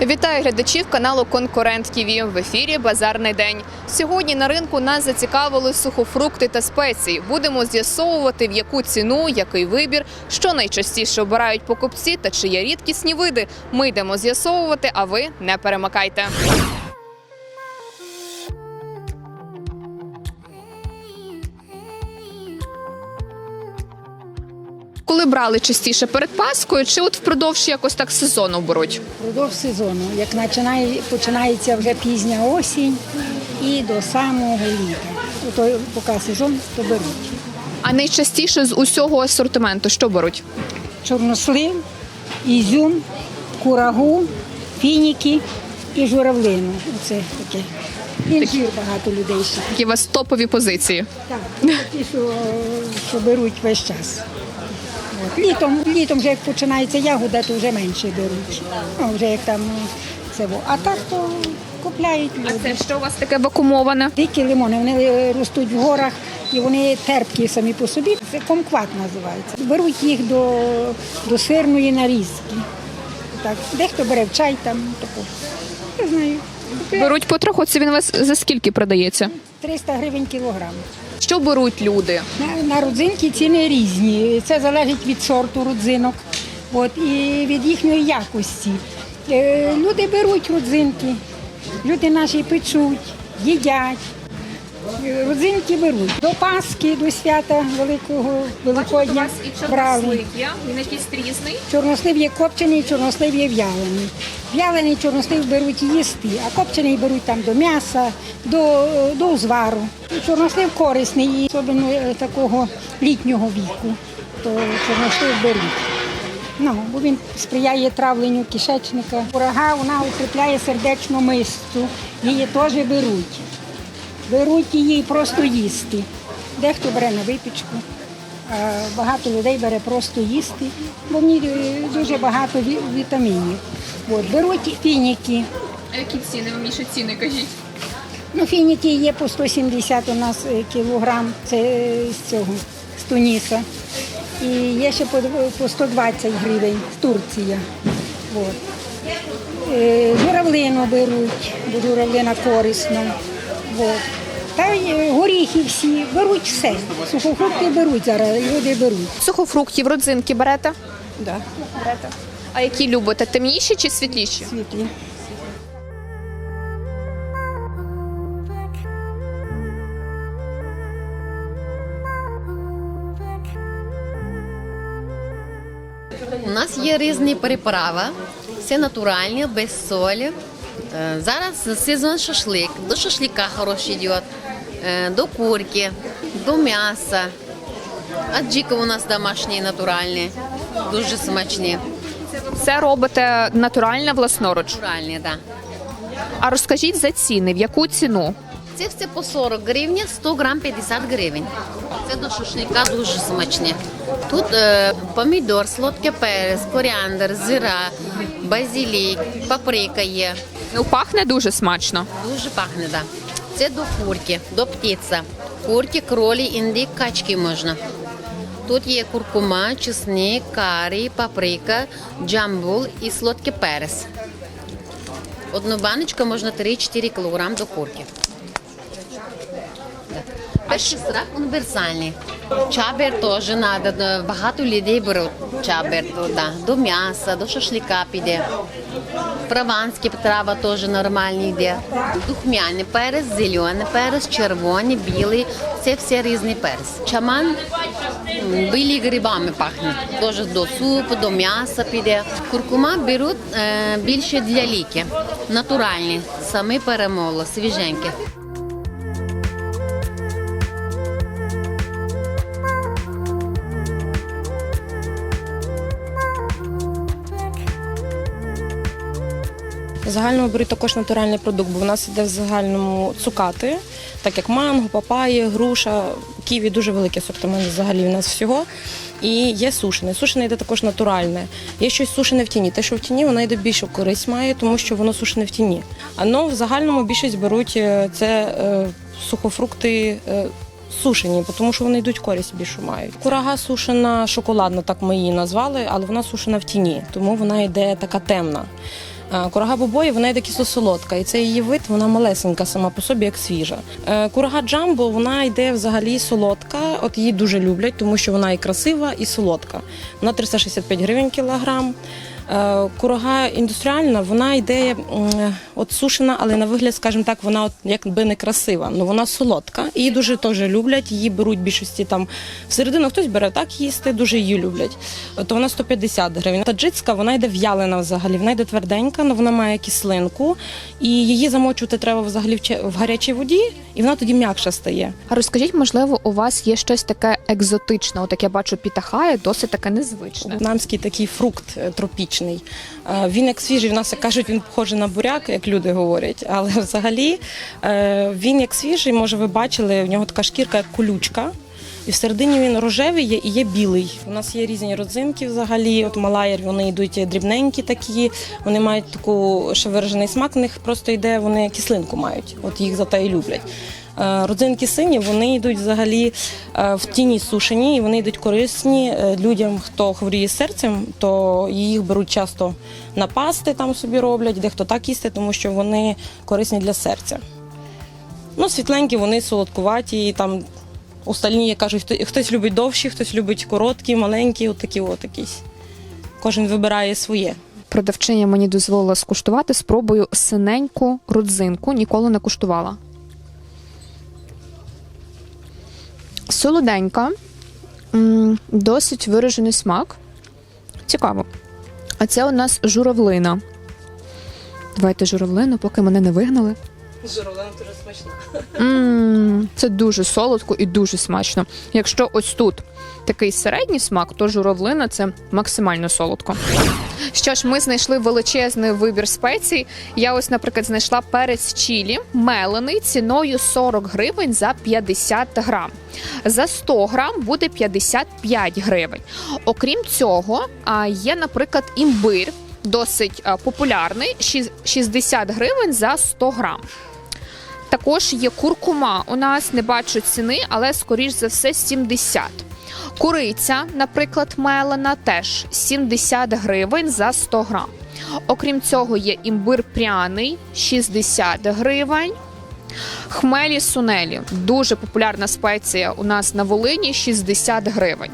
Вітаю глядачів каналу Конкурент ТІВІ. В ефірі Базарний день. Сьогодні на ринку нас зацікавили сухофрукти та спеції. Будемо з'ясовувати, в яку ціну, який вибір, що найчастіше обирають покупці та чи є рідкісні види. Ми йдемо з'ясовувати, а ви не перемикайте. Коли брали частіше перед Паскою, чи от впродовж якось так сезону беруть? Продовж сезону, як починає, починається вже пізня осінь і до самого літа. То, поки сезон, то беруть. А найчастіше з усього асортименту що беруть? Чорнослив, ізюм, курагу, фініки і журавлину. Оце таке. Інжир багато людей ще. Які у вас топові позиції? Так, ті, що, що беруть весь час. Літом, літом вже як починається ягода, то вже менше беруть. Ну, вже як там це. во. А так то купляють люди. Це що у вас таке вакуумоване? Дикі лимони, вони е, ростуть в горах і вони терпкі самі по собі. Це комкват називається. Беруть їх до, до сирної нарізки. Так, дехто бере в чай там, таку. Не знаю. Беруть потроху, це він у вас за скільки продається? 300 гривень кілограм. Що беруть люди? На, на родзинки ціни різні. Це залежить від сорту родзинок от, і від їхньої якості. Е, люди беруть родзинки, люди наші печуть, їдять. Е, Родзинки беруть. До Пасхи, до свята Великого Великодня брали. є, він якийсь різний. Чорнослив є копчений, чорнослив є в'ялений. В'ялений чорнослив беруть їсти, а копчений беруть там до м'яса, до, до узвару. Чорнослив корисний, і особливо е, такого літнього віку, то чорнослив беруть. Ну, бо він сприяє травленню кишечника. Курага вона укріпляє сердечну мишцю, її теж беруть. Беруть її просто їсти. Дехто бере на випічку. А Багато людей бере просто їсти, бо в ній е, дуже багато вітамінів. От, беруть фініки. А які ціни? Ви мені ще ціни кажіть. Ну, фініки є по 170 у нас е, кілограм, це е, з цього, з Туніса. І є ще по, по 120 гривень з Турція. От. Е, Журавлину беруть, бо журавлина корисна. От. Та й горіхи всі, беруть все. Сухофрукти беруть зараз, люди беруть. Сухофруктів, родзинки берете? Да. Берете. А які любите? Темніші чи світліші? Світлі. У нас є різні приправи, все натуральні, без солі. Е, Зараз сезон шашлик. До шашлика хороший йде, до курки, до м'яса. Аджики у нас домашні, натуральні, дуже смачні. Все робите натурально власноруч. Натуральні, так. А розкажіть за ціни, в яку ціну? Це все по 40 гривень, 100 грам 50 гривень. Це до шашлика дуже смачне. Тут е, помідор, солодкий перець, коріандр, зира, базилік, паприка є. Ну, пахне дуже смачно. Дуже пахне, да. Це до курки, до птиця. Курки, кролі, індик, качки можна. Тут є куркума, чесник, карі, паприка, джамбул і солодкий перець. Одну баночку можна 3-4 кг до курки. Перший страх універсальний. Чабер теж треба. Багато людей беруть чабер да. до м'яса, до шашлика піде. Прованські трава теж нормальні йде. Духмяний перець, зелений перець, червоний, білий. Це все різний перець. Чаман білі грибами пахне. Теж до супу, до м'яса піде. Куркума беруть е, більше для ліки. Натуральні, самі перемоли, свіженькі. Загальному беруть також натуральний продукт, бо в нас іде в загальному цукати, так як манго, папаї, груша, ківі дуже великий асортимент взагалі в нас всього. І є сушене. Сушене йде також натуральне. Є щось сушене в тіні. Те, що в тіні, воно йде більшу користь має, тому що воно сушене в тіні. А ну, в загальному більшість беруть е, це е, сухофрукти. е, Сушені, тому що вони йдуть користь більшу мають. Курага сушена, шоколадна, так ми її назвали, але вона сушена в тіні, тому вона йде така темна. Е, Курага бобої, вона йде кисло-солодка, і це її вид, вона малесенька сама по собі, як свіжа. Е, Курага джамбо, вона йде взагалі солодка. От її дуже люблять, тому що вона і красива, і солодка. Вона 365 гривень кілограм. Е, Курага індустріальна, вона йде от сушена, але на вигляд, скажімо так, вона от якби не красива. Ну вона солодка. Її дуже теж люблять. Її беруть в більшості там всередину. Хтось бере так їсти, дуже її люблять. То вона 150 гривень. Таджицька, вона йде в'ялена взагалі. Вона йде тверденька, але вона має кислинку. І її замочувати треба взагалі в гарячій воді, і вона тоді м'якша стає. А розкажіть, можливо, у вас є щось таке екзотичне? От як я бачу, пітахає, досить таке незвичне. В'єтнамський такий фрукт е, тропічний. Е, Він як свіжий, в нас як кажуть, він похожий на буряк, як люди говорять. Але взагалі е, він як свіжий, може, ви бачили, в нього така шкірка, як колючка. І всередині він рожевий є і є білий. У нас є різні родзинки взагалі. От малаєр, вони йдуть дрібненькі такі, вони мають таку ще виражений смак, в них просто йде, вони кислинку мають. От їх за те і люблять. Е, Родзинки сині, вони йдуть взагалі е, в тіні сушені, і вони йдуть корисні е, людям, хто хворіє серцем, то їх беруть часто на пасти, там собі роблять, дехто так їсти, тому що вони корисні для серця. Ну, світленькі, вони солодкуваті, там остальні, як кажуть, хто- хтось любить довші, хтось любить короткі, маленькі, от такі от якісь. Кожен вибирає своє. Продавчиня мені дозволила скуштувати спробую синеньку родзинку, ніколи не куштувала. Солоденька, досить виражений смак. Цікаво. А це у нас журавлина. Давайте журавлину, поки мене не вигнали. Журавлина дуже смачна. М, Це дуже солодко і дуже смачно. Якщо ось тут такий середній смак, то журавлина це максимально солодко. Що ж, ми знайшли величезний вибір спецій. Я ось, наприклад, знайшла перець чілі, мелений ціною 40 гривень за 50 грам. За 100 грам буде 55 гривень. Окрім цього, а, є, наприклад, імбир, досить популярний, шіс- 60 гривень за 100 грам. Також є куркума. У нас не бачу ціни, але скоріш за все 70. Куриця, наприклад, мелена, теж 70 гривень за 100 грам. Окрім цього, є імбир пряний 60 гривень. Хмелі сунелі дуже популярна спеція у нас на Волині 60 гривень.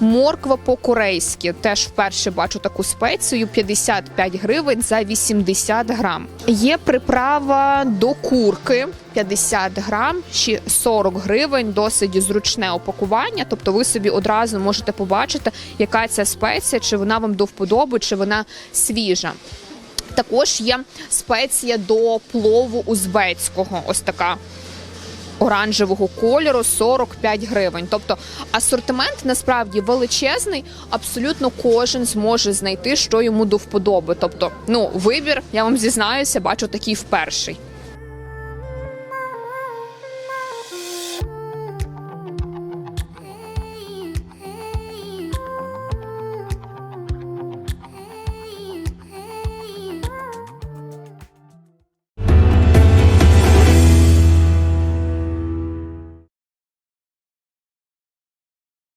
Морква по-корейськи теж вперше бачу таку спецію 55 гривень за 80 грам. Є приправа до курки 50 грам, ще 40 гривень, досить зручне опакування. Тобто ви собі одразу можете побачити, яка ця спеція, чи вона вам до вподоби, чи вона свіжа. Також є спеція до плову узбецького. Ось така оранжевого кольору 45 гривень. Тобто асортимент насправді величезний. Абсолютно кожен зможе знайти, що йому до вподоби. Тобто, ну вибір, я вам зізнаюся, бачу такий вперший.